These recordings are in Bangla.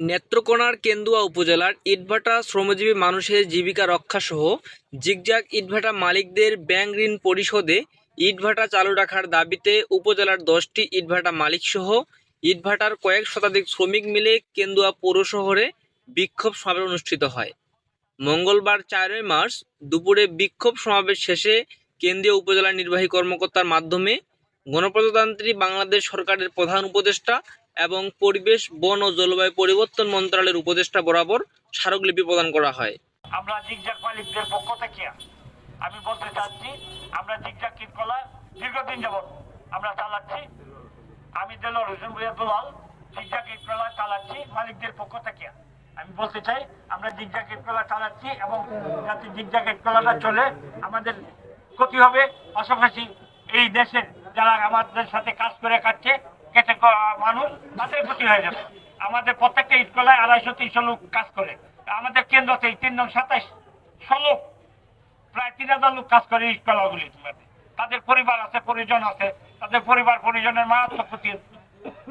নেত্রকোনার কেন্দুয়া উপজেলার ইটভাটা শ্রমজীবী মানুষের জীবিকা রক্ষাসহ জিগজাগ ইটভাটা মালিকদের ব্যাংক ঋণ পরিশোধে ইটভাটা চালু রাখার দাবিতে উপজেলার দশটি ইটভাটা মালিকসহ ইটভাটার কয়েক শতাধিক শ্রমিক মিলে কেন্দুয়া পৌর শহরে বিক্ষোভ সমাবেশ অনুষ্ঠিত হয়। মঙ্গলবার চারই মার্চ দুপুরে বিক্ষোভ সমাবেশ শেষে কেন্দ্রীয় উপজেলা নির্বাহী কর্মকর্তার মাধ্যমে গণপ্রজাতন্ত্রী বাংলাদেশ সরকারের প্রধান উপদেষ্টা এবং পরিবেশ, বন ও জলবায়ু পরিবর্তন মন্ত্রণালয়ের উপদেষ্টা বরাবর স্মারকলিপি প্রদান করা হয়। আমরা জিগজাগ মালিকদের পক্ষ থেকে আমি বলতে চাচ্ছি, আমরা জিগজাগ কীটকলা দীর্ঘদিন যাবৎ আমরা চালাচ্ছি। আমি দিল হোসেন ভুইয়া দুলাল জিগজাগ কীটকলা চালাচ্ছি মালিকদের পক্ষ থেকে। আমি বলতে চাই, আমরা জিগজাগ কীটকলা চালাচ্ছি এবং যাতে জিগজাগ কীটকলাটা চলে, আমাদের ক্ষতি হবে। পাশাপাশি এই দেশের, যারা আমাদের সাথে কাজ করে খাচ্ছে কেটে ক- মানুষ তাদের ক্ষতি হয়ে যাবে। আমাদের প্রত্যেকটা স্কুলে আড়াইশো, তিনশো লোক কাজ করে। আমাদের কেন্দ্রতে তিন নং সাতাইশ ষোলো প্রায় তিন হাজার লোক কাজ করে স্কুলগুলি তাদের পরিবার আছে, পরিজন আছে। তাদের পরিবার, পরিজনের মারাত্মক ক্ষতির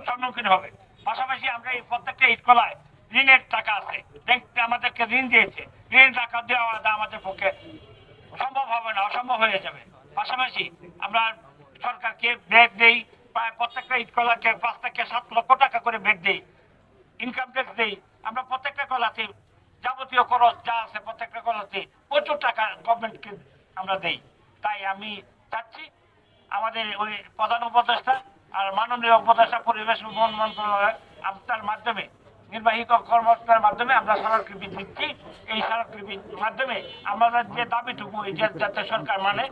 সম্মুখীন হবে। পাশাপাশি আমরা এই প্রত্যেকটা স্কুলায় ঋণের টাকা আছে। ব্যাংক আমাদেরকে ঋণ দিয়েছে। ঋণ টাকা দেওয়া আমাদের পক্ষে সম্ভব হবে না, অসম্ভব হয়ে যাবে। পাশাপাশি আমরা সরকারকে ব্যাগ দেই প্রায় প্রত্যেকটা স্কলারকে পাঁচ থেকে সাত লক্ষ টাকা করে ব্যাগ দেই ইনকাম ট্যাক্স দেই। আমরা প্রত্যেকটা কলাতে যাবতীয় খরচ যা আছে প্রত্যেকটা কলাতে প্রচুর টাকা গভর্নমেন্টকে আমরা দেই। তাই আমি চাচ্ছি আমাদের ওই প্রধান উপদেষ্টা আর মাননীয় উপদেষ্টা পরিবেশ বন মন্ত্রণালয় আপনার মাধ্যমে, নির্বাহী কর্মকর্তার মাধ্যমে আমরা স্মারকলিপি দিচ্ছি। এই স্মারকলিপির মাধ্যমে আমাদের যে দাবিটুকু যাতে সরকার মানে